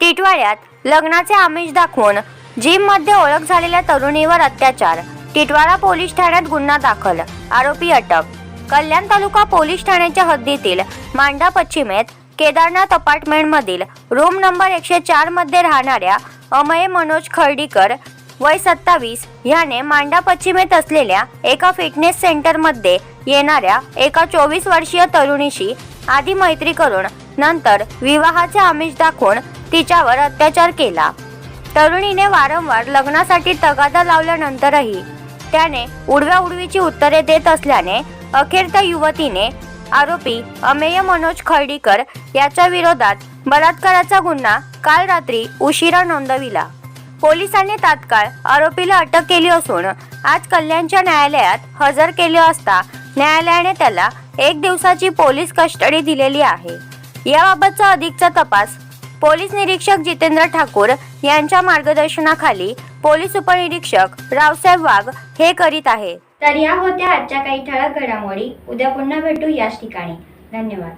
टिटवाळ्यात लग्नाचे आमिष दाखवून जिममध्ये ओळख झालेल्या तरुणीवर अत्याचार. टिटवाळा पोलीस ठाण्यात गुन्हा दाखल. आरोपी अटक. कल्याण तालुका पोलीस ठाण्याच्या हद्दीतील मांडा पश्चिमेत केदारनाथ अपार्टमेंट मधील रूम नंबर एकशे चारमध्ये राहणाऱ्या अमय मनोज खर्डीकर वय सत्तावीस ह्याने मांडा पश्चिमेत असलेल्या एका फिटनेस सेंटरमध्ये येणाऱ्या एका चोवीस वर्षीय तरुणीशी आधी मैत्री करून नंतर विवाहाचे आमिष दाखवून तिच्यावर अत्याचार केला. तरुणीने वारंवार लग्नासाठी तगादा लावल्यानंतरही त्याने उडव्या उडवीची उत्तरे देत असल्याने अखेर त्या युवतीने आरोपी अमेय मनोज खर्डीकर याच्या विरोधात बलात्काराचा गुन्हा काल रात्री उशिरा नोंदविला. पोलिसांनी तात्काळ आरोपीला अटक केली असून आज कल्याणच्या न्यायालयात हजर केले असता न्यायालयाने त्याला एक दिवसाची पोलीस कस्टडी दिलेली आहे. याबाबतचा अधिकचा तपास. पोलीस निरीक्षक जितेंद्र ठाकूर यांच्या मार्गदर्शनाखाली पोलीस उपनिरीक्षक रावसाहेब वाघ हे करीत आहे तर या होत्या आजच्या काही ठळक घडामोडी. उद्या पुन्हा भेटू याच ठिकाणी. धन्यवाद.